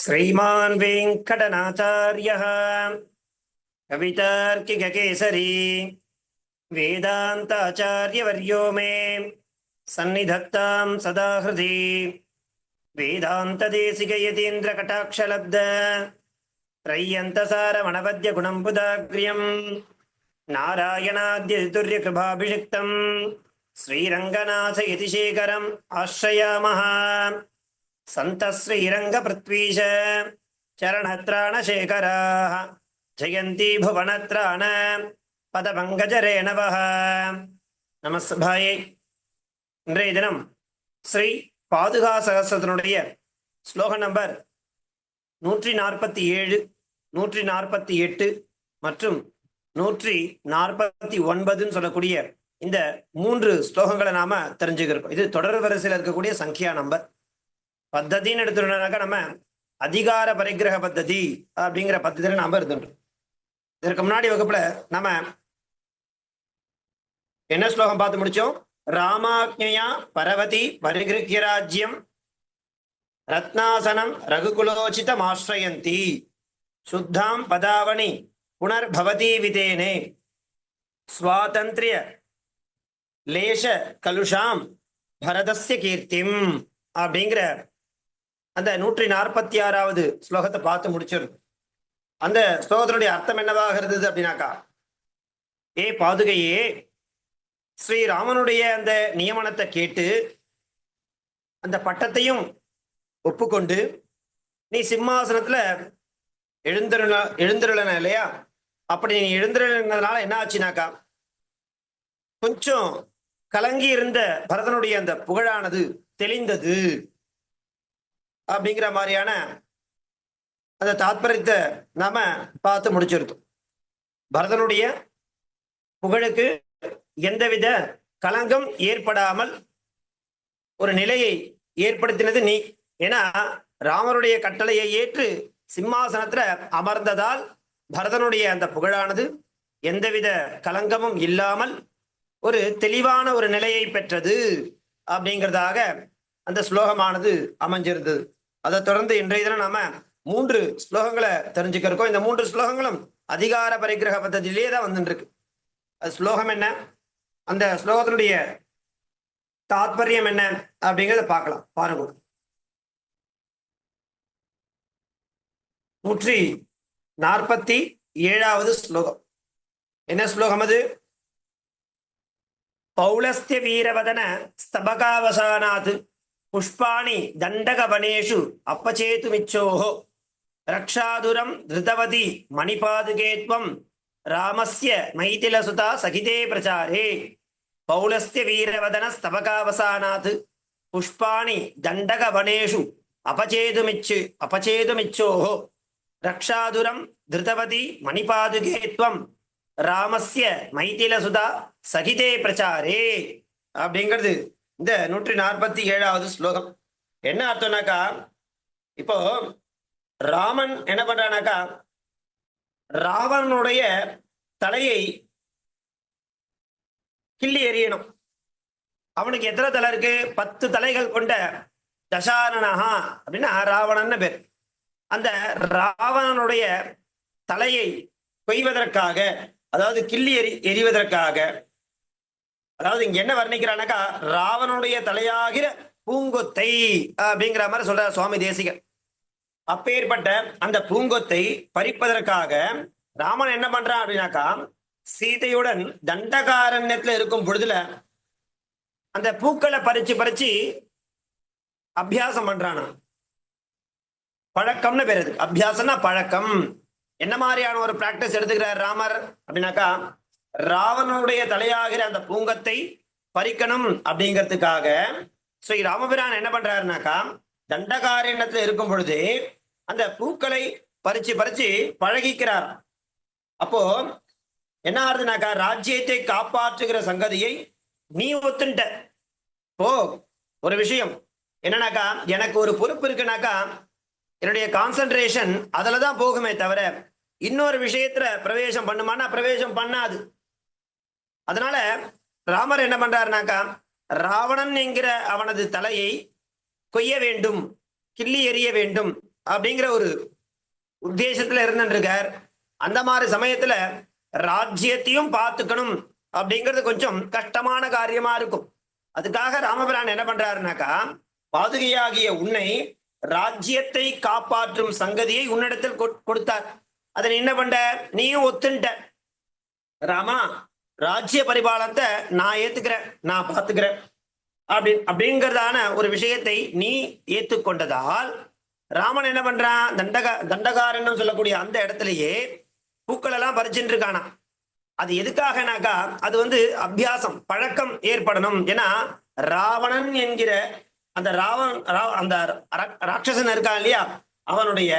श्रीमान् वेङ्कटनाचार्यः कवितार्किककेसरी वेदान्ताचार्यवर्यो मे सन्निधत्तां सदा हृदि वेदान्तदेशिकयतीन्द्रकटाक्षलब्ध त्रय्यन्तसारमणपद्यगुणं बुधाग्र्यम् नारायणाद्यचतुर्यकृभाभिषिक्तम् श्रीरङ्गनाथ यतिशेखरम् आश्रयामः सन्तः श्रीरङ्गपृथ्वीश चरणत्राणशेखराः जयन्ती भुवनत्राण பதபங்கஜரேணவः நமஸ்பாயே இன்றைய தினம் ஸ்ரீ பாதுகா சகசிரத்தினுடைய ஸ்லோக நம்பர் நூற்றி நாற்பத்தி ஏழு நூற்றி நாற்பத்தி எட்டு மற்றும் நூற்றி நாற்பத்தி ஒன்பதுன்னு சொல்லக்கூடிய இந்த மூன்று ஸ்லோகங்களை நாம தெரிஞ்சுக்கிறோம் இது தொடர் வரிசையில் இருக்கக்கூடிய சங்கியா நம்பர் பத்ததின்னு எடுத்துட்டோம்னாக்கா நம்ம அதிகார பரிகிரக பத்ததி அப்படிங்கிற பத்ததியில நாம இருந்துட்டோம் இதற்கு முன்னாடி வகுப்புல நம்ம என்ன ஸ்லோகம் பார்த்து முடிச்சோம்? ராமாக்ஞயா பரவதி பரிகிருக்கிய ராஜ்யம் ரத்னாசனம் ரகுகுலோச்சிதம் ஆசிரயந்தி சுத்தாம் பதாவணி புனர்பவதி விதேனே. சுவாதந்திரிய லேஷ கலுஷாம் பரதஸ்ய கீர்த்திம் அப்படிங்கிற அந்த நூற்றி நாற்பத்தி ஆறாவது ஸ்லோகத்தை பார்த்து முடிச்சிருக்கும் அந்த ஸ்லோகத்தினுடைய அர்த்தம் என்னவாக இருந்தது அப்படின்னாக்கா ஏ பாதுகையே ஸ்ரீராமனுடைய அந்த நியமனத்தை கேட்டு அந்த பட்டத்தையும் ஒப்புக்கொண்டு நீ சிம்மாசனத்துல எழுந்திருள எழுந்திருளன இல்லையா? அப்படி நீ எழுந்திருந்ததுனால என்ன ஆச்சுனாக்கா கொஞ்சம் கலங்கி இருந்த பரதனுடைய அந்த புகழானது தெளிந்தது. அப்படிங்கிற மாதிரியான அந்த தாத்பரியத்தை நாம பார்த்து முடிச்சிருத்தோம். பரதனுடைய புகழுக்கு எந்தவித களங்கம் ஏற்படாமல் ஒரு நிலையை ஏற்படுத்தினது நீ. ஏன்னா ராமருடைய கட்டளையை ஏற்று சிம்மாசனத்துல அமர்ந்ததால் பரதனுடைய அந்த புகழானது எந்தவித களங்கமும் இல்லாமல் ஒரு தெளிவான ஒரு நிலையை பெற்றது அப்படிங்கிறதாக அந்த ஸ்லோகமானது அமைஞ்சிருந்தது. அதை தொடர்ந்து இன்றைய தினம் நாம மூன்று ஸ்லோகங்களை தெரிஞ்சுக்கிறோம் இந்த மூன்று ஸ்லோகங்களும் அதிகார பரிகிரக பദ്ധதியிலே தான் வந்துருக்கு இருக்கு அது ஸ்லோகம் என்ன? அந்த ஸ்லோகத்தினுடைய தாத்பரியம் என்ன அப்படிங்கிறத பார்க்கலாம். பாருங்க. நூற்றி நாற்பத்தி ஏழாவது ஸ்லோகம். என்ன ஸ்லோகம் அது? பௌலஸ்திய வீரவதன ஸ்தபகாவசானாத். புஷ்பாணி தண்டகவனேஷு அப்பச்சேதுமிச்சோஹோ ரக்ஷாதுரம் திருதவதி மணிபாதுகேத்வம் ராமஸ்ய மைதிலசுதா சகிதே பிரச்சாரே பௌலஸ்ய வீரவதன ஸ்தபகாவசானாத் புஷ்பாணி தண்டகவனேஷு அபச்சேதுமிச்சு அபச்சேதுமிச்சோஹோ ரக்ஷாதுரம் திருதவதி மணிபாதுகேத்வம் ராமஸ்ய மைதிலசுதா சகிதே பிரச்சாரே அப்படிங்கிறது இந்த நூற்றி நாற்பத்தி ஏழாவது ஸ்லோகம். என்ன அர்த்தம்னாக்கா இப்போ ராமன் என்ன பண்றானாக்கா ராவணனுடைய தலையை கிள்ளி எறியணும். அவனுக்கு எத்தனை தலை இருக்கு? பத்து தலைகள் கொண்ட தசாரணஹா அப்படின்னா ராவணன்னு பேர். அந்த ராவணனுடைய தலையை கொய்வதற்காக அதாவது கிள்ளி எறி எறிவதற்காக அதாவது இங்க என்ன வர்ணிக்கிறானாக்கா ராவனுடைய தலையாகிற பூங்கொத்தை அப்படிங்கிற மாதிரி சொல்ற சுவாமி தேசிகர் அப்பேற்பட்ட அந்த பூங்கொத்தை பறிப்பதற்காக ராமன் என்ன பண்றான் அப்படின்னாக்கா சீதையுடன் தண்டகாரண்யத்துல இருக்கும் பொழுதுல அந்த பூக்களை பறிச்சு பறிச்சு அபியாசம் பண்றானா. பழக்கம்னு பேர் அதுக்கு அபியாசம்னா பழக்கம். என்ன மாதிரியான ஒரு பிராக்டிஸ் எடுத்துக்கிறார் ராமர் அப்படின்னாக்கா ராவணனுடைய தலையாகிற அந்த பூங்கத்தை பறிக்கணும் அப்படிங்கிறதுக்காக ஸ்ரீ ராமபிரான் என்ன பண்றாருனாக்கா தண்டகாரண்யத்துல இருக்கும் பொழுது அந்த பூக்களை பறிச்சு பறிச்சு பழகிக்கிறார். அப்போ என்ன ஆகுதுனாக்கா ராஜ்யத்தை காப்பாற்றுகிற சங்கதியை நீ ஒத்துட்ட ஓ ஒரு விஷயம். என்னன்னாக்கா எனக்கு ஒரு பொறுப்பு இருக்குனாக்கா என்னுடைய கான்சன்ட்ரேஷன் அதில் தான் போகுமே தவிர இன்னொரு விஷயத்துல பிரவேசம் பண்ணுமானா பிரவேசம் பண்ணாது. அதனால ராமர் என்ன பண்றாருனாக்கா ராவணன் என்கிற அவனது தலையை கொய்ய வேண்டும் கிள்ளி எறிய வேண்டும் அப்படிங்கிற ஒரு உத்தேசத்துல இருந்துருக்கார். அந்த மாதிரி சமயத்துல ராஜ்யத்தையும் பார்த்துக்கணும் அப்படிங்கிறது கொஞ்சம் கஷ்டமான காரியமா இருக்கும். அதுக்காக ராமபிரான் என்ன பண்றாருனாக்கா பாதுகையாகிய உன்னை ராஜ்யத்தை காப்பாற்றும் சங்கதியை உன்னிடத்தில் கொடுத்தார். அதை என்ன பண்ற? நீயும் ஒத்துன்ட்ட. ராமா ராஜ்ய பரிபாலனத்தை நான் ஏத்துக்கிறேன் நான் பார்த்துக்கிறேன். அப்படி அப்படிங்கிறதான ஒரு விஷயத்தை நீ ஏத்துக்கொண்டதால் ராமன் என்ன பண்றான்? தண்டக தண்டகாரன்னு சொல்லக்கூடிய அந்த இடத்துலயே பூக்கள் எல்லாம் பறிச்சுட்டு இருக்கானா அது எதுக்காகனாக்கா அது வந்து அபியாசம் பழக்கம் ஏற்படணும். ஏன்னா ராவணன் என்கிற அந்த ராவன் அந்த ராட்சசன் இருக்கான் இல்லையா? அவனுடைய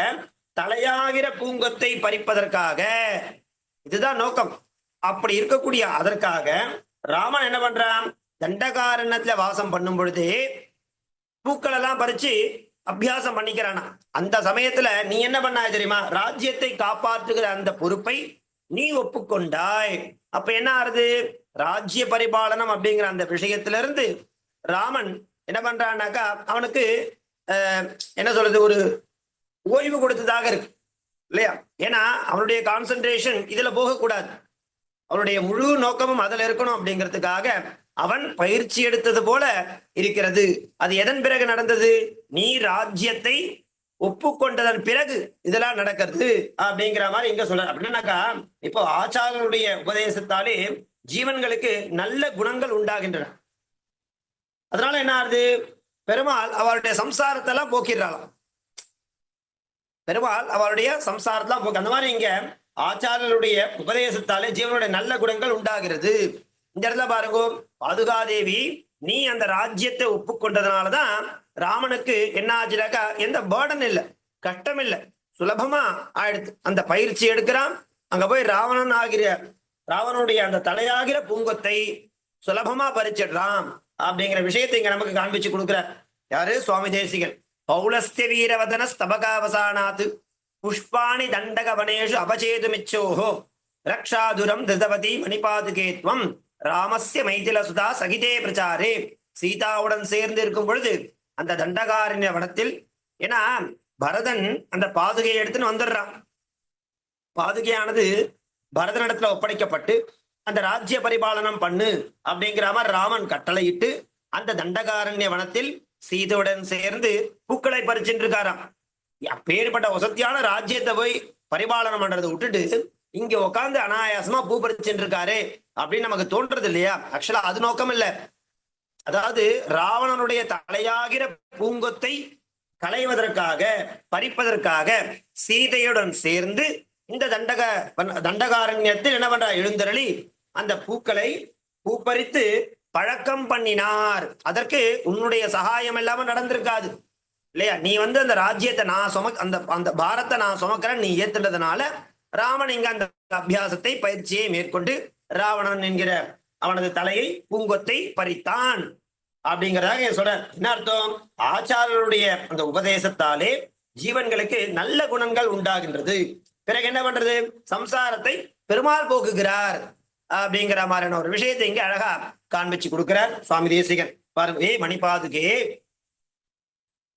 தலையாகிற பூங்கத்தை பறிப்பதற்காக. இதுதான் நோக்கம். அப்படி இருக்கக்கூடிய அதற்காக ராமன் என்ன பண்றான்? தண்டகாரண்யத்துல வாசம் பண்ணும் பொழுது பூக்கள் எல்லாம் பறிச்சு அபியாசம் பண்ணிக்கிறானா. அந்த சமயத்துல நீ என்ன பண்ணாய் தெரியுமா? ராஜ்யத்தை காப்பாற்றுகிற அந்த பொறுப்பை நீ ஒப்புக்கொண்டாய். அப்ப என்ன ஆறுது? ராஜ்ய பரிபாலனம் அப்படிங்கிற அந்த விஷயத்துல இருந்து ராமன் என்ன பண்றான்னாக்கா அவனுக்கு என்ன சொல்றது ஒரு ஓய்வு கொடுத்ததாக இருக்கு. இல்லையா? ஏன்னா அவனுடைய கான்சென்ட்ரேஷன் இதுல போகக்கூடாது. அவனுடைய முழு நோக்கமும் அதுல இருக்கணும் அப்படிங்கிறதுக்காக அவன் பயிற்சி எடுத்தது போல இருக்கிறது. அது எதன் பிறகு நடந்தது? நீ ராஜ்யத்தை ஒப்புக்கொண்டதன் பிறகு இதெல்லாம் நடக்கிறது அப்படிங்கிற மாதிரி இங்க சொல்ற அப்படின்னாக்கா இப்போ ஆச்சாரனுடைய உபதேசத்தாலே ஜீவன்களுக்கு நல்ல குணங்கள் உண்டாகின்றன. அதனால என்ன ஆகுது? பெருமாள் அவருடைய சம்சாரத்தெல்லாம் போக்கிடுறாளாம். பெருமாள் அவருடைய சம்சாரத்தெல்லாம் போக்கு. அந்த மாதிரி இங்க ஆச்சாரியருடைய உபதேசத்தாலே ஜீவனுடைய நல்ல குணங்கள் உண்டாகிறது. இந்த இடத்துல பாருங்க பாதுகாதேவி நீ அந்த ராஜ்யத்தை ஒப்புக்கொண்டதுனாலதான் ராமனுக்கு என்ன ஆச்சுனாக்கா எந்த பேர்டன் இல்லை கஷ்டம் இல்லை சுலபமா ஆயிடுது. அந்த பயிற்சி எடுக்கிறான் அங்க போய் ராவணன் ஆகிற ராவனுடைய அந்த தலையாகிற பூங்கத்தை சுலபமா பறிச்சிடுறான் அப்படிங்கிற விஷயத்தை இங்க நமக்கு காண்பிச்சு கொடுக்குற யாரு? சுவாமி தேசிகன். பௌலஸ்திய வீரவதன ஸ்தபகாவசானாத் புஷ்பாணி தண்டக வனேஷு அபச்சேதுமிச்சோஹோ ரக்ஷாதுரம் திருதவதி மணிபாதுகேத்வம் ராமஸ்ய மைதிலசுதா சகிதே பிரச்சாரே சீதாவுடன் சேர்ந்து இருக்கும் பொழுது அந்த தண்டகாரண்ய வனத்தில் ஏன்னா பரதன் அந்த பாதுகையை எடுத்துன்னு வந்துடுறான். பாதுகையானது பரதனிடத்துல ஒப்படைக்கப்பட்டு அந்த ராஜ்ய பரிபாலனம் பண்ணு அப்படிங்கிற மாதிரி ராமன் கட்டளையிட்டு அந்த தண்டகாரண்ய வனத்தில் சீதையுடன் சேர்ந்து பூக்களை பறிச்சுட்டு இருக்காராம் அப்பேற்பட்ட வசதியான ராஜ்யத்தை போய் பரிபாலனம் பண்றதை விட்டுட்டு இங்க உட்கார்ந்து அனாயாசமா பூ பறிச்சுட்டு இருக்காரு அப்படின்னு நமக்கு தோன்றது இல்லையா? ஆக்சுவலா அது நோக்கம் இல்ல. அதாவது ராவணனுடைய தலையாகிற பூங்கொத்தை களைவதற்காக பறிப்பதற்காக சீதையுடன் சேர்ந்து இந்த தண்டக தண்டகாரண்யத்தில் என்ன பண்றா? எழுந்தருளி அந்த பூக்களை பூப்பறித்து பழக்கம் பண்ணினார். அதற்கு உன்னுடைய சகாயம் இல்லாம நடந்திருக்காது. இல்லையா? நீ வந்து அந்த ராஜ்யத்தை நான் சுமக் அந்த அந்த பாரத்தை நான் சுமக்கிறேன் நீ ஏத்துனதுனால ராமன் இங்க அந்த அபியாசத்தை பயிற்சியை மேற்கொண்டு ராவணன் என்கிற அவனது தலையை பூங்கொத்தை பறித்தான் அப்படிங்கிறதாக சொல்ற. என்ன அர்த்தம்? ஆச்சாரருடைய அந்த உபதேசத்தாலே ஜீவன்களுக்கு நல்ல குணங்கள் உண்டாகின்றது. பிறகு என்ன பண்றது? சம்சாரத்தை பெருமாள் போக்குகிறார் அப்படிங்கிற மாதிரியான ஒரு விஷயத்தை இங்க அழகா காண்பிச்சு கொடுக்கிறார் சுவாமி தேசிகன். பாருங்க ஏ மணிபாதுகே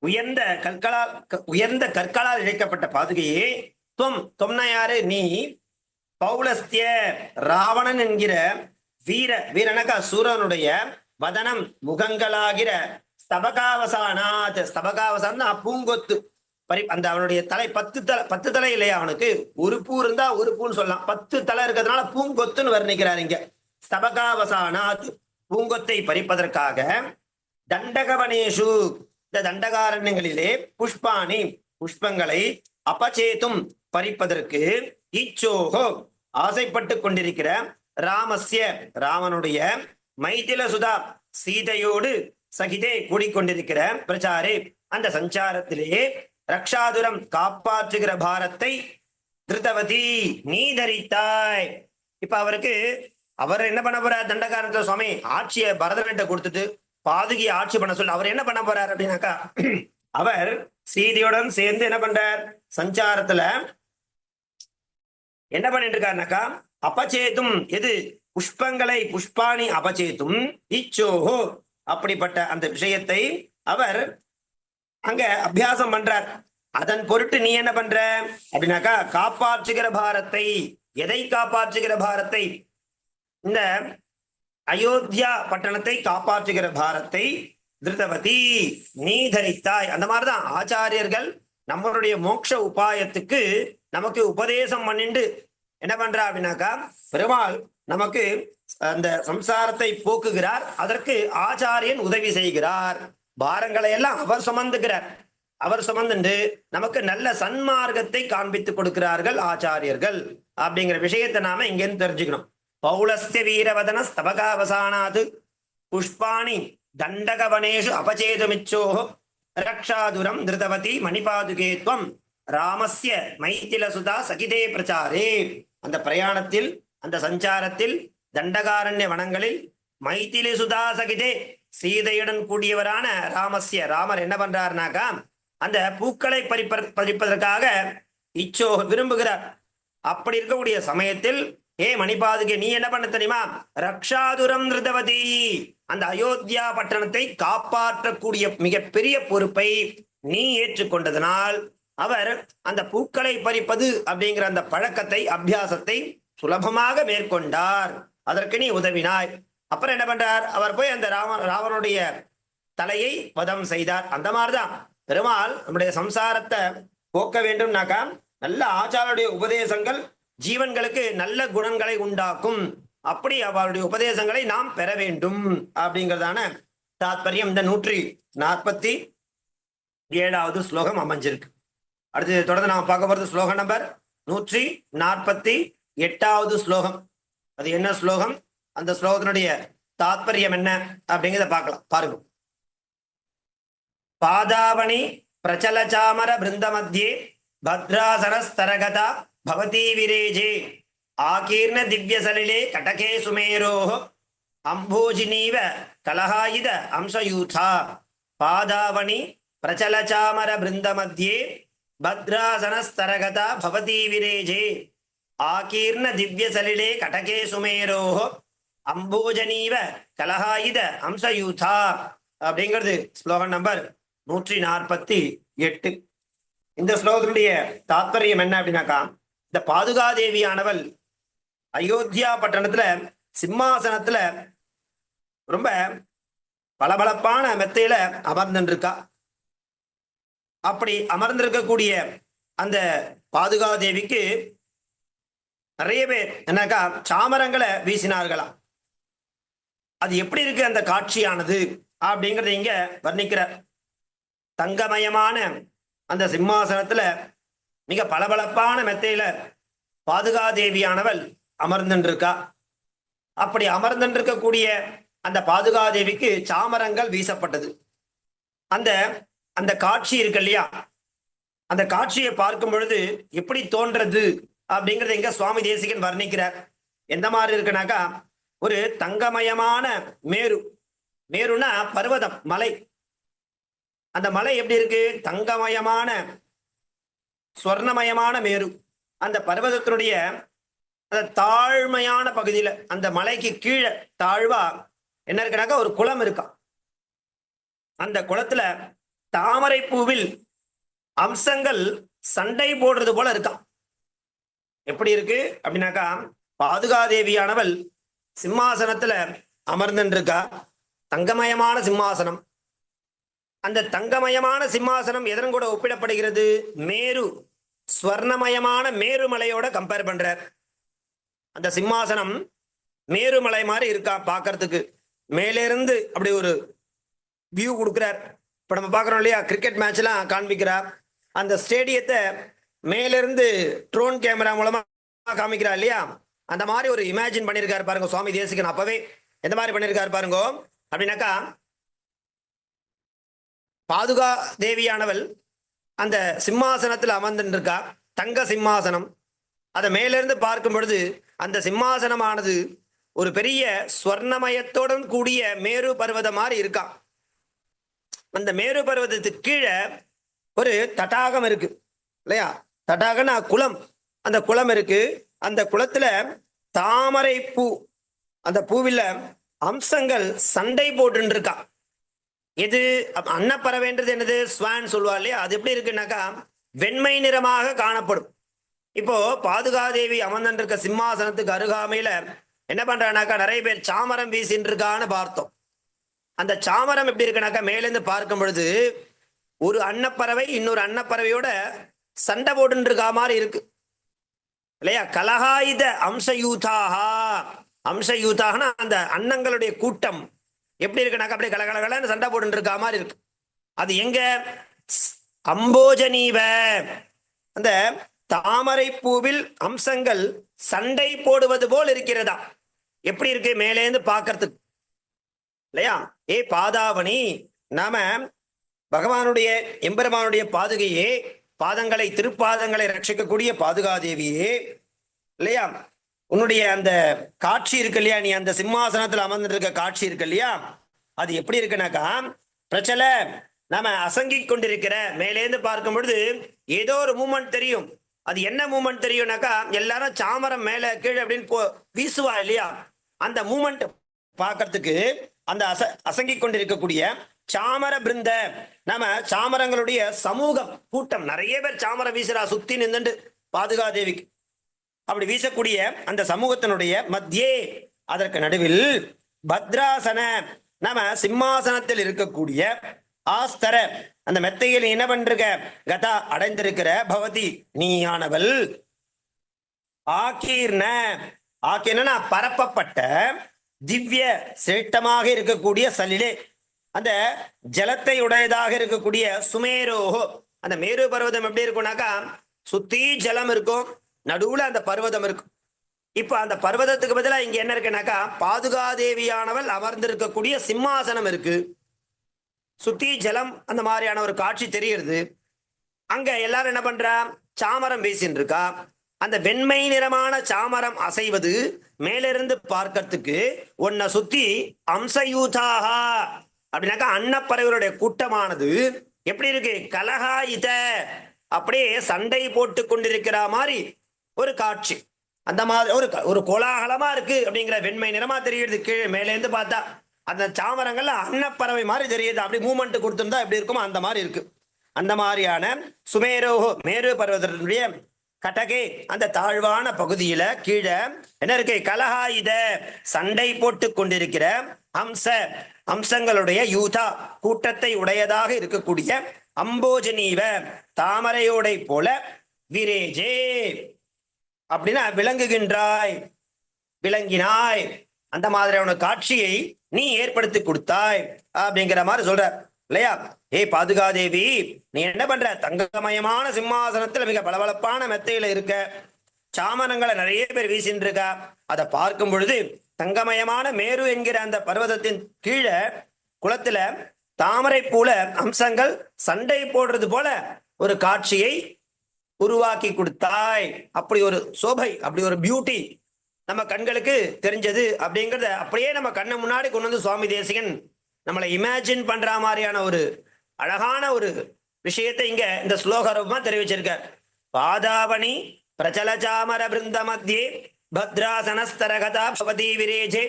உயர்ந்த கற்களால் க- உயர்ந்த கற்களால் இழைக்கப்பட்ட பாதுகையே துவம் தொம்னா யாரு நீ பௌலஸ்திய ராவணன் என்கிற வீர வீரனக சூரனுடைய வதனம் முகங்களாகிற ஸ்தபகாவசானாத் ஸ்தபகாவசான் பூங்கொத்து. பரி அந்த அவனுடைய தலை பத்து தலை பத்து தலை இல்லையா அவனுக்கு? ஒரு பூ இருந்தா ஒரு பூன்னு சொல்லலாம். பத்து தலை இருக்கிறதுனால பூங்கொத்துன்னு வர்ணிக்கிறார் இங்க. ஸ்தபகாவசானாத் பூங்கொத்தை பறிப்பதற்காக தண்டகவனேஷு இந்த தண்டகாரண்யங்களிலே புஷ்பாணி புஷ்பங்களை அபச்சேத்தும் பறிப்பதற்கு இச்சோகோ ஆசைப்பட்டு கொண்டிருக்கிற ராமஸ்ய ராமனுடைய மைதில சுதா சீதையோடு சகிதே கூடிக்கொண்டிருக்கிற பிரச்சாரே அந்த சஞ்சாரத்திலே ரக்ஷாதுரம் காப்பாற்றுகிற பாரத்தை திருதவதி நீ தரித்தாய். இப்ப அவருக்கு அவர் என்ன பண்ண போறார் தண்டகாரத்துல சுவாமி? ஆட்சியை பரதனிட்ட கொடுத்துட்டு பாதுகி ஆட்சி பண்ண சொல்லி. அவர் என்ன பண்ண போறாரு அப்படின்னாக்கா அவர் சீதையுடன் சேர்ந்து என்ன பண்றார்? சஞ்சாரத்துல என்ன பண்ணிட்டு இருக்காருனாக்கா அபச்சேதும் எது? புஷ்பங்களை புஷ்பாணி அபச்சேத்தும் இச்சோஹோ அப்படிப்பட்ட அந்த விஷயத்தை அவர் அங்க அபியாசம் பண்றார். அதன் பொருட்டு நீ என்ன பண்ற? அப்படின்னாக்கா காப்பாற்றுகிற பாரத்தை எதை காப்பாற்றுகிற பாரத்தை? இந்த அயோத்தியா பட்டணத்தை காப்பாற்றுகிற பாரத்தை திருதவதி நீ தரித்தாய். அந்த மாதிரிதான் ஆச்சாரியர்கள் நம்மளுடைய மோட்ச உபாயத்துக்கு நமக்கு உபதேசம் பண்ணிண்டு என்ன பண்றா அப்படின்னாக்கா பெருமாள் நமக்கு அந்த சம்சாரத்தை போக்குகிறார் அதற்கு ஆச்சாரியன் உதவி செய்கிறார். பாரங்களை எல்லாம் அவர் சுமந்துகிறார். அவர் சுமந்துண்டு நமக்கு நல்ல சன்மார்க்கத்தை காண்பித்து கொடுக்கிறார்கள் ஆச்சாரியர்கள். அப்படிங்கிற விஷயத்தை நாம இங்கேருந்து தெரிஞ்சுக்கணும். பௌலஸ்ய வீரவதன ஸ்தபகாவசானாது. புஷ்பாணி தண்டகவனேஷு அபச்சேதுமிச்சோ ரக்ஷாதுரம் திருதவதி மணிபாதுகேத்வம் ராமஸ்ய மைத்திலசுதா சகிதே பிரச்சாரே அந்த பிரயாணத்தில் அந்த சஞ்சாரத்தில் தண்டகாரண்ய வனங்களில் மைத்திலி சுதா சகிதே சீதையுடன் கூடியவரான ராமஸ்ய ராமர் என்ன பண்றாருனாக்கா அந்த பூக்களை பறிப்ப பறிப்பதற்காக இச்சோ விரும்புகிறார் அப்படி இருக்கக்கூடிய சமயத்தில் ஏ மணிபாதுகே நீ என்ன பண்ண தெரியுமா? ரக்ஷாதுரம் நிருதவதி. அந்த அயோத்தியா பட்டணத்தை காப்பாற்றக்கூடிய மிகப்பெரிய பொறுப்பை நீ ஏற்றுக்கொண்டதனால் அவர் அந்த பூக்களை பறிப்பது அப்படிங்கிற அந்த பழக்கத்தை அபியாசத்தை சுலபமாக மேற்கொண்டார். அதற்கு நீ உதவினாய். அப்புறம் என்ன பண்றார்? அவர் போய் அந்த ராவ ராவனுடைய தலையை வதம் செய்தார். அந்த மாதிரிதான். பெருமாள் நம்முடைய சம்சாரத்தை போக்க வேண்டும்னாக்கா நல்ல ஆச்சாரனுடைய உபதேசங்கள் ஜீவன்களுக்கு நல்ல குணங்களை உண்டாக்கும். அப்படி அவருடைய உபதேசங்களை நாம் பெற வேண்டும். அப்படிங்கிறதான தாத்பரியம் இந்த நூற்றி நாற்பத்தி ஏழாவது ஸ்லோகம் அமைஞ்சிருக்கு. அடுத்து தொடர்ந்து நாம் பார்க்க போறது ஸ்லோகம் நம்பர் நூற்றி நாற்பத்தி எட்டாவது ஸ்லோகம். அது என்ன ஸ்லோகம்? அந்த ஸ்லோகத்தினுடைய தாத்பரியம் என்ன? அப்படிங்கிறத பார்க்கலாம். பாருங்க. பாதாவணி பிரச்சலச்சாமர பிருந்த மத்தியே பத்ராசரஸ்தரகதா பவதி விரேஜே ஆகீர்ண திவ்யசலிலே கடகே சுமேரோः அம்போஜினீவ கலஹாயுத அம்சயூதா பாதாவணி பிரச்சலச்சாமர பிருந்த மத்தியே பத்ராசனஸ்தரகதா பவதி விரேஜே ஆகீர்ண திவ்யசலிலே கடகே சுமேரோः அம்போஜனீவ கலஹாயுத அம்சயூதா அப்படிங்கிறது ஸ்லோகம் நம்பர் நூற்றி நாற்பத்தி எட்டு. இந்த ஸ்லோகத்தினுடைய தாத்பரியம் என்ன அப்படின்னாக்கா இந்த பாதுகாதேவியானவள் அயோத்தியா பட்டணத்துல சிம்மாசனத்துல ரொம்ப பளபளப்பான மெத்தையில அமர்ந்துருக்கா அப்படி அமர்ந்திருக்கக்கூடிய அந்த பாதுகாதேவிக்கு நிறைய பேர் என்னக்கா சாமரங்களை வீசினார்களாம் அது எப்படி இருக்கு அந்த காட்சியானது அப்படிங்கறத இங்க வர்ணிக்கிறார் தங்கமயமான அந்த சிம்மாசனத்துல மிக பளபளப்பான மெத்தையில பாதுகாதேவியானவள் அமர்ந்துருக்கா? அப்படி அமர்ந்திருக்கக்கூடிய அந்த பாதுகாதேவிக்கு சாமரங்கள் வீசப்பட்டது. அந்த அந்த காட்சி இருக்கு இல்லையா? அந்த காட்சியை பார்க்கும் பொழுது எப்படி தோன்றது அப்படிங்கறத இங்க சுவாமி தேசிகன் வர்ணிக்கிறார். எந்த மாதிரி இருக்குனாக்கா ஒரு தங்கமயமான மேரு. மேருனா பர்வதம் மலை. அந்த மலை எப்படி இருக்கு? தங்கமயமான ஸ்வர்ணமயமான மேரு. அந்த பர்வதத்தினுடைய அந்த தாழ்மையான பகுதியில அந்த மலைக்கு கீழே தாழ்வா என்ன இருக்குனாக்கா ஒரு குளம் இருக்கான் அந்த குளத்துல தாமரை பூவில் அம்சங்கள் சண்டை போடுறது போல இருக்கான் எப்படி இருக்கு? அப்படின்னாக்கா பாதுகாதேவியானவள் சிம்மாசனத்துல அமர்ந்துருக்கா. தங்கமயமான சிம்மாசனம். அந்த தங்கமயமான சிம்மாசனம் எதன் கூட ஒப்பிடப்படுகிறது? மேரு. ஸ்வர்ணமயமான மேருமலையோட கம்பேர் பண்றார் அந்த சிம்மாசனம் மேருமலை மாதிரி இருக்கா பார்க்கறதுக்கு. மேலேருந்து அப்படி ஒரு வியூ கொடுக்குறார். இப்போ நம்ம பார்க்குறோம் இல்லையா? கிரிக்கெட் மேட்ச்லாம் காண்பிக்கிறார். அந்த ஸ்டேடியத்தை மேலிருந்து ட்ரோன் கேமரா மூலமா காமிக்கிறார் இல்லையா? அந்த மாதிரி ஒரு இமேஜின் பண்ணியிருக்காரு பாருங்க சுவாமி தேசிகன். அப்பவே எந்த மாதிரி பண்ணியிருக்காரு பாருங்க அப்படின்னாக்கா பாதுகா தேவியானவள் அந்த சிம்மாசனத்தில் அமர்ந்துருக்கா தங்க சிம்மாசனம். அதை மேலிருந்து பார்க்கும் பொழுது அந்த சிம்மாசனமானது ஒரு பெரிய ஸ்வர்ணமயத்துடன் கூடிய மேரு பர்வதம் மாதிரி இருக்கான் அந்த மேரு பர்வதத்துக்கு கீழே ஒரு தடாகம் இருக்கு. இல்லையா? தடாகனா குளம். அந்த குளம் இருக்கு. அந்த குளத்துல தாமரை பூ. அந்த பூவில அம்சங்கள் சண்டை போட்டுருக்கா இது அன்னப்பறவைன்றது என்னது? ஸ்வான் சொல்லுவா இல்லையா? அது எப்படி இருக்குன்னாக்கா வெண்மை நிறமாக காணப்படும். இப்போ பாதுகாதேவி அமர்ந்திருக்க சிம்மாசனத்துக்கு அருகாமையில என்ன பண்றானாக்கா நிறைய பேர் சாமரம் வீசின்னு இருக்கான்னு பார்த்தோம். அந்த சாமரம் எப்படி இருக்குனாக்கா மேலேருந்து பார்க்கும் பொழுது ஒரு அன்னப்பறவை இன்னொரு அன்னப்பறவையோட சண்டை போட்டுருக்கா இருக்கா மாதிரி இருக்கு. இல்லையா? கலகாயுத அம்சயூதாகா அம்சயூதாகனா அந்த அன்னங்களுடைய கூட்டம். எப்படி இருக்குனாக்கா அப்படியே கலகலகலன்னு சண்டை போட்டு இருக்கா மாதிரி இருக்கு அது எங்க? ஸ், அம்போஜனீவ. அந்த தாமரை பூவில் அம்சங்கள் சண்டை போடுவது போல் இருக்கிறதா? எப்படி இருக்கு? மேலேந்து பார்க்கறதுக்கு. இல்லையா? ஏ பாதாவணி நாம பகவானுடைய எம்பெருமானுடைய பாதுகையே பாதங்களை திருப்பாதங்களை ரட்சிக்கக்கூடிய பாதுகாதேவியே இல்லையா? உன்னுடைய அந்த காட்சி இருக்கு இல்லையா? நீ அந்த சிம்மாசனத்துல அமர்ந்துட்டு இருக்க காட்சி இருக்கு இல்லையா? அது எப்படி இருக்குனாக்கா பிரச்சல நாம அசங்கி கொண்டிருக்கிற மேலேந்து பார்க்கும் பொழுது ஏதோ ஒரு மூமெண்ட் தெரியும். அது என்ன மூமெண்ட் தெரியும்னாக்கா எல்லாரும் சாமரம் மேல கீழே அப்படின்னு போ வீசுவா இல்லையா? அந்த மூமெண்ட் பார்க்கறதுக்கு அந்த அச அசங்கி கொண்டிருக்கக்கூடிய சாமர பிருந்த நாம சாமரங்களுடைய சமூகம் கூட்டம். நிறைய பேர் சாமரம் வீசுறா சுத்தி நின்னுண்டு பாதுகாதேவிக்கு. அப்படி வீசக்கூடிய அந்த சமூகத்தினுடைய மத்தியே. அதற்கு நடுவில் பத்ராசன நாம சிம்மாசனத்தில் இருக்கக்கூடிய ஆஸ்தர அந்த மெத்தையில் என்ன பண்றிருக்க கதா அடைந்திருக்கிற பவதி நீயானவள். ஆக்கீர்ண. ஆக்கீர்ணனா பரப்பப்பட்ட திவ்ய சிரேஷ்டமாக இருக்கக்கூடிய சலிலே அந்த ஜலத்தை உடையதாக இருக்கக்கூடிய சுமேரோஹோ. அந்த மேரு பர்வதம் எப்படி இருக்கும்னாக்கா சுத்தி ஜலம் இருக்கும். நடுவுல அந்த பர்வதம் இருக்கும் இப்ப அந்த பர்வதத்துக்கு பதிலாக இங்க என்ன இருக்குனாக்கா பாதுகாதேவியானவள் அமர்ந்திருக்கக்கூடிய சிம்மாசனம் இருக்கு. சுத்தி ஜலம் அந்த மாதிரியான ஒரு காட்சி தெரியுது அங்க எல்லாரும் என்ன பண்றா? சாமரம் வீசின்னு இருக்கா. அந்த வெண்மை நிறமான சாமரம் அசைவது மேலிருந்து பார்க்கறதுக்கு உன்னை சுத்தி அம்சயூதாக அப்படின்னாக்கா அன்னப்பறவைகளுடைய கூட்டமானது. எப்படி இருக்கு? கலகாயித. அப்படியே சண்டை போட்டு கொண்டிருக்கிற மாதிரி ஒரு காட்சி. அந்த மாதிரி ஒரு ஒரு கோலாகலமா இருக்கு அப்படிங்கிற வெண்மை நிறமா தெரியுது. கீழே மேலேருந்து பார்த்தா அந்த சாமரங்கள்ல அன்னப்பறவை மாதிரி தெரியுது. அப்படி மூமெண்ட் கொடுத்துருந்தா எப்படி இருக்குமோ அந்த மாதிரி இருக்கு. அந்த மாதிரியான சுமேரோஹோ மேரு பர்வதனுடைய கட்டகே அந்த தாழ்வான பகுதியில கீழே என்ன இருக்கு? கலகாயுத சண்டை போட்டு கொண்டிருக்கிற அம்ச அம்சங்களுடைய யூதா கூட்டத்தை உடையதாக இருக்கக்கூடிய அம்போஜனீவ தாமரையோடை போல விரேஜே. அப்படின்னா விளங்குகின்றாய். விளங்கினாய். அந்த மாதிரியான காட்சியை நீ ஏற்படுத்தி கொடுத்தாய். அப்படிங்கிற மாதிரி சொல்ற. இல்லையா? ஏய் பாதுகாதேவி நீ என்ன பண்ற? தங்கமயமான சிம்மாசனத்துல மிக பளபளப்பான மெத்தையில இருக்க. சாமனங்களை நிறைய பேர் வீசின்னு இருக்கா அதை பார்க்கும் பொழுது தங்கமயமான மேரு என்கிற அந்த பர்வதத்தின் கீழே குளத்துல தாமரை பூல அம்சங்கள் சண்டை போடுறது போல ஒரு காட்சியை உருவாக்கி கொடுத்தாய். அப்படி ஒரு சோபை அப்படி ஒரு பியூட்டி நம்ம கண்களுக்கு தெரிஞ்சது அப்படிங்கிறத அப்படியே நம்ம கண்ணு முன்னாடி கொண்டு வந்து சுவாமி தேசிகன் நம்மளை இமேஜின் பண்ற மாதிரியான ஒரு அழகான ஒரு விஷயத்தை இங்க இந்த ஸ்லோக ரூபமா தெரிவிச்சிருக்கார். பாதாவணி பிரச்சலச்சாமர பிருந்த மத்தியே பத்ராசனஸ்தரகதா பவதி விரேஜே.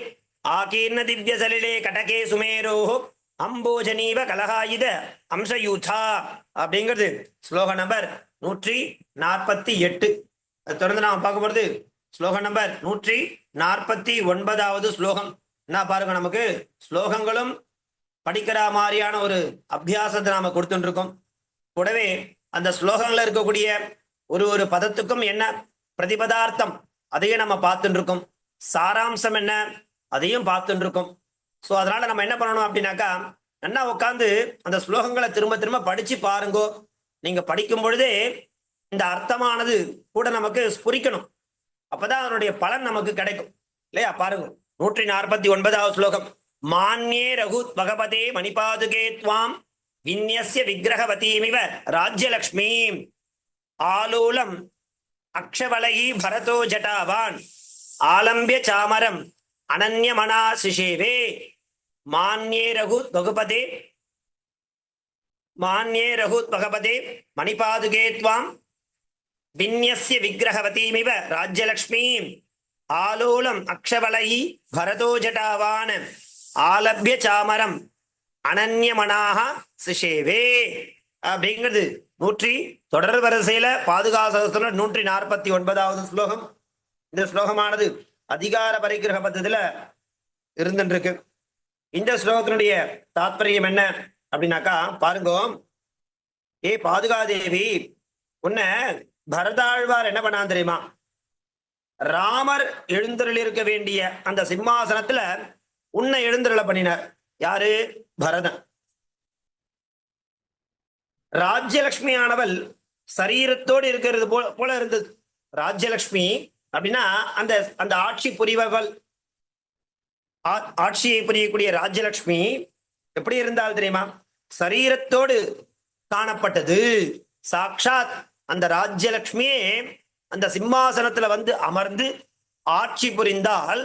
ஆகீர்ண திவ்ய சலிலே கடகே சுமேரோஹோ அம்போஜனீவ கலகாயுத அம்சயூதா அப்படிங்கிறது ஸ்லோக நம்பர் நூற்றி நாற்பத்தி எட்டு. அது தொடர்ந்து நாம பார்க்க போறது ஸ்லோகம் நம்பர் நூற்றி நாற்பத்தி ஒன்பதாவது ஸ்லோகம். என்ன பாருங்க நமக்கு ஸ்லோகங்களும் படிக்கிற மாதிரியான ஒரு அபியாசத்தை நாம கொடுத்துட்டு இருக்கோம் கூடவே அந்த ஸ்லோகங்கள்ல இருக்கக்கூடிய ஒரு ஒரு பதத்துக்கும் என்ன பிரதிபதார்த்தம் அதையும் நம்ம பார்த்துட்டு இருக்கோம் சாராம்சம் என்ன அதையும் பார்த்துட்டு இருக்கோம் ஸோ அதனால நம்ம என்ன பண்ணணும் அப்படின்னாக்கா நல்லா உட்காந்து அந்த ஸ்லோகங்களை திரும்ப திரும்ப படிச்சு பாருங்கோ. நீங்க படிக்கும் பொழுதே இந்த அர்த்தமானது கூட நமக்கு ஸ்புரிக்கணும். அப்பதான் அதனுடைய பலன் நமக்கு கிடைக்கும். இல்லையா? பாருங்க. நூற்றி நாற்பத்தி ஒன்பதாவது ஸ்லோகம். மான்யே ரகு பகவதே மணிபாதுகே துவாம். விந்யஸ்ய விக்கிரகவதீமிவ ராஜ்யலக்ஷ்மி ஆலூலம் அக்ஷவலயி பரதோ ஜட்டாவான். ஆலம்பிய சாமரம். அனன்யமனா சிஷேவே மான்யே ரகுத் பகுபதே மான்யே ரகுத் பகவதே மணிபாதுகே துவாம். விந்யஸ்ய விக்கிரகவதீமிவ ராஜ்யலக்ஷ்மீம் ஆலோலம் அக்ஷவலயி பரதோ ஆலப்ய ஆலபிய சாமரம். அனன்யமனாக சிஷேவே. அப்படிங்கிறது நூற்றி தொடர் வரிசையில பாதுகாசகத்துல நூற்றி நாற்பத்தி ஒன்பதாவது ஸ்லோகம். இந்த ஸ்லோகமானது அதிகார பரிகிரக பத்தத்துல இருந்துருக்கு இந்த ஸ்லோகத்தினுடைய தாத்பரியம் என்ன அப்படின்னாக்கா பாருங்க. ஏ பாதுகாதேவி உன்னை பரதாழ்வார் என்ன பண்ணான் தெரியுமா? ராமர் எழுந்தருள் இருக்க வேண்டிய அந்த சிம்மாசனத்துல உன்னை எழுந்தருள பண்ணினார். யாரு? பரதன். ராஜ்யலக்ஷ்மி ஆனவள் சரீரத்தோடு இருக்கிறது போல போல இருந்தது. ராஜ்யலட்சுமி அப்படின்னா அந்த அந்த ஆட்சி புரிபவள் ஆட்சியை புரியக்கூடிய ராஜலட்சுமி எப்படி இருந்தால் தெரியுமா? சரீரத்தோடு காணப்பட்டது. சாக்ஷாத் அந்த ராஜ்யலட்சுமியே அந்த சிம்மாசனத்துல வந்து அமர்ந்து ஆட்சி புரிந்தால்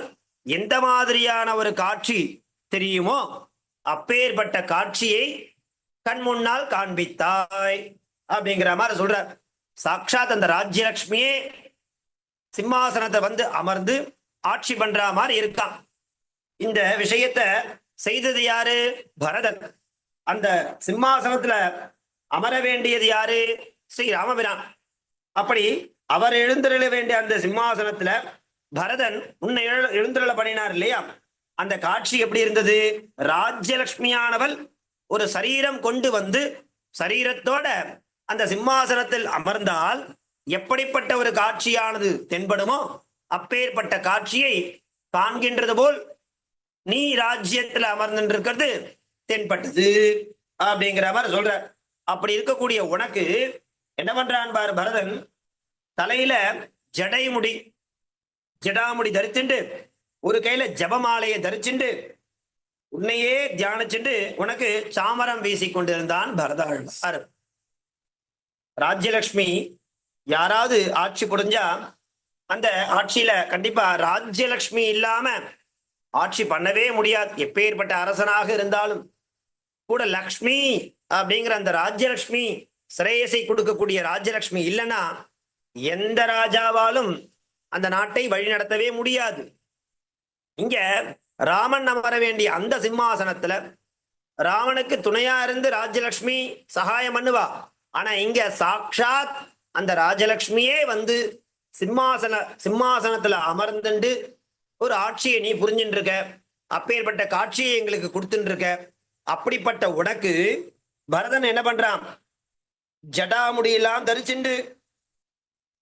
எந்த மாதிரியான ஒரு காட்சி தெரியுமோ அப்பேற்பட்ட காட்சியை கண் முன்னால் காண்பித்தாய் அப்படிங்கிற மாதிரி சொல்ற. சாக்ஷாத் அந்த ராஜ்யலட்சுமியே சிம்மாசனத்தை வந்து அமர்ந்து ஆட்சி பண்ற மாதிரி இருக்கான். இந்த விஷயத்தை செய்தது யாரு? பரதன். அந்த சிம்மாசனத்துல அமர வேண்டியது யாரு? ஸ்ரீ ராமபிரான் அப்படி அவர் எழுந்தருள வேண்டிய அந்த சிம்மாசனத்துல பரதன் உன்னை எழுந்திரள பண்ணினார் இல்லையா? அந்த காட்சி எப்படி இருந்தது? ராஜ்யலட்சுமியானவள் ஒரு சரீரம் கொண்டு வந்து சரீரத்தோட அந்த சிம்மாசனத்தில் அமர்ந்தால் எப்படிப்பட்ட ஒரு காட்சியானது தென்படுமோ அப்பேற்பட்ட காட்சியை காண்கின்றது போல் நீ ராஜ்யத்துல அமர்ந்து இருக்கிறது தென்பட்டது அப்படிங்கிற மாதிரி சொல்ற. அப்படி இருக்கக்கூடிய உனக்கு என்ன பண்றான் பாரு பரதன்? தலையில ஜடைமுடி ஜடாமுடி தரிச்சுண்டு ஒரு கையில ஜபமாலையை தரிச்சுண்டு உன்னையே தியானிச்சுண்டு உனக்கு சாமரம் வீசி கொண்டிருந்தான் பரதாழ்வார் ராஜ்யலட்சுமி யாராவது ஆட்சி புரிஞ்சா அந்த ஆட்சியில கண்டிப்பா ராஜ்யலட்சுமி இல்லாம ஆட்சி பண்ணவே முடியாது. எப்பேற்பட்ட அரசனாக இருந்தாலும் கூட லக்ஷ்மி அப்படிங்கிற அந்த ராஜ்யலட்சுமி சிரேயசை கொடுக்கக்கூடிய ராஜ்யலட்சுமி இல்லைன்னா எந்த ராஜாவாலும் அந்த நாட்டை வழிநடத்தவே முடியாது. இங்க ராமன் அமர வேண்டிய அந்த சிம்மாசனத்துல ராவனுக்கு துணையா இருந்து ராஜ்யலட்சுமி சகாயம் பண்ணுவா. ஆனா இங்க சாக்ஷாத் அந்த ராஜலட்சுமியே வந்து சிம்மாசன சிம்மாசனத்துல அமர்ந்துண்டு ஒரு ஆட்சியை நீ புரிஞ்சுட்டு இருக்க அப்பேற்பட்ட காட்சியை எங்களுக்கு கொடுத்துட்டு இருக்க அப்படிப்பட்ட உனக்கு பரதன் என்ன பண்றான்? ஜடாமுடியெல்லாம் தரிச்சுண்டு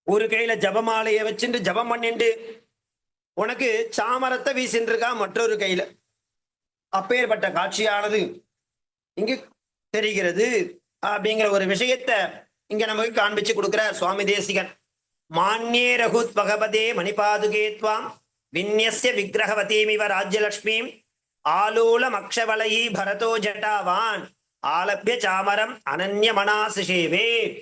ஒரு கையில ஜபமாலையை வச்சுட்டு ஜபம் பண்ணிண்டு உனக்கு சாமரத்தை வீசின்னு மற்றொரு கையில. அப்பேற்பட்ட காட்சியானது இங்கு தெரிகிறது. அப்படிங்கிற ஒரு விஷயத்த இங்க நமக்கு காண்பிச்சு கொடுக்கிறார் சுவாமி தேசிகன். மான்யே ரகுத் பகவதே மணிபாதுகே துவாம் விக்கிரகவதீமிவ ராஜ்யலக்ஷ்மீம். ஆலூலம் பரதோ ஜட்டாவான். ஆலபிய சாமரம் அனன்யமனாசிஷேவே.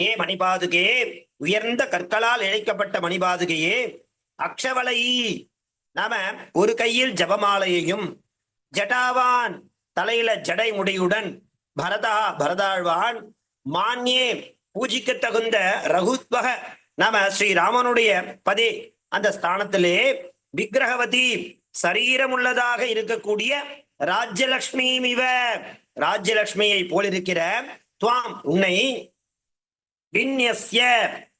ஏ மணிபாதுகே. உயர்ந்த கற்களால் இழைக்கப்பட்ட மணிபாதுகையே. அக்ஷவலயி நாம ஒரு கையில் ஜபமாலையையும். ஜட்டாவான். தலையில ஜடை முடியுடன் பரதா பரதாழ்வான். மான்யே. பூஜிக்க தகுந்த ரகுத்வக. நாம ஸ்ரீராமனுடைய பதே. அந்த ஸ்தானத்திலே விக்கிரகவதி சரீரமுள்ளதாக இருக்கக்கூடிய ராஜ்யலட்சுமி இவ. ராஜ்யலக்ஷ்மியை போலிருக்கிற துவாம் உன்னை விந்யஸ்ய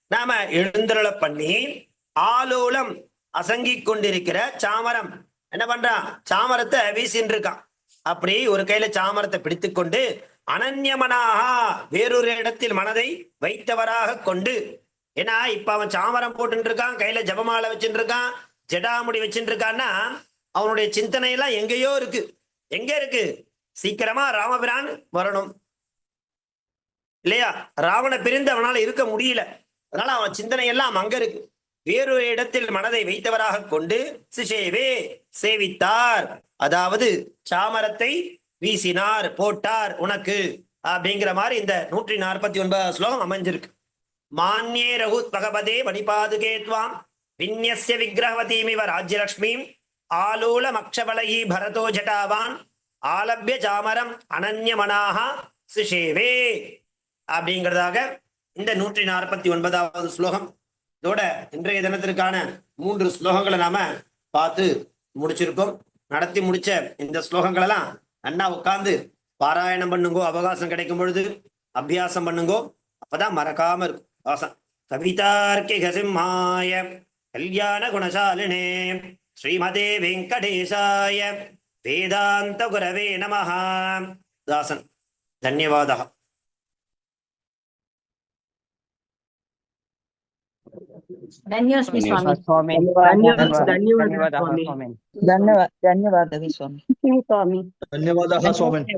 நாம எழுந்தருள பண்ணி ஆலோலம் அசங்கிக் கொண்டிருக்கிற சாமரம். என்ன பண்றான் சாமரத்தை வீசின்னு இருக்கான் அப்படி ஒரு கையில சாமரத்தை பிடித்து கொண்டு அனன்யமனாக வேறொரு இடத்தில் மனதை வைத்தவராக கொண்டு ஏன்னா இப்ப அவன் சாமரம் போட்டு இருக்கான் கையில ஜபமாலை வச்சுட்டு இருக்கான் ஜடாமுடி வச்சுட்டு இருக்கான்னா அவனுடைய சிந்தனை எல்லாம் எங்கேயோ இருக்கு. எங்க இருக்கு? சீக்கிரமா ராமபிரான் வரணும். இல்லையா? ராவண பிரிந்து அவனால இருக்க முடியல. அதனால அவன் சிந்தனை எல்லாம் அங்க இருக்கு. வேறொரு இடத்தில் மனதை வைத்தவராக கொண்டு சிஷேவே சேவித்தார். அதாவது சாமரத்தை வீசினார் போட்டார் உனக்கு. அப்படிங்கிற மாதிரி இந்த நூற்றி நாற்பத்தி ஒன்பது ஸ்லோகம் அமைஞ்சிருக்கு. மான்யே ரகுத் பகவதே மணிபாதுகே துவாம் விந்யஸ்ய விக்கிரகவதீமிவ ராஜ்யலக்ஷ்மீம் ஆலூலம் மக்ஷபலகி பரதோ ஜட்டாவான் ஆலபிய ஜாமரம் அனன்யமனாக சுஷேவே அப்படிங்கிறதாக இந்த நூற்றி நாற்பத்தி ஒன்பதாவது ஸ்லோகம். இதோட இன்றைய தினத்திற்கான மூன்று ஸ்லோகங்களை நாம பார்த்து முடிச்சிருக்கோம். நடத்தி முடிச்ச இந்த ஸ்லோகங்கள் எல்லாம் அண்ணா உட்கார்ந்து பாராயணம் பண்ணுங்கோ அவகாசம் கிடைக்கும் பொழுது அபியாசம் பண்ணுங்கோ அப்பதான் மறக்காம இருக்கும். सवितार्किकसिंहाय कल्याणगुणशालिने श्रीमते वेङ्कटेशाय वेदान्तगुरवे नमः। दासन् धन्यवादः। धन्यवाद स्वामी।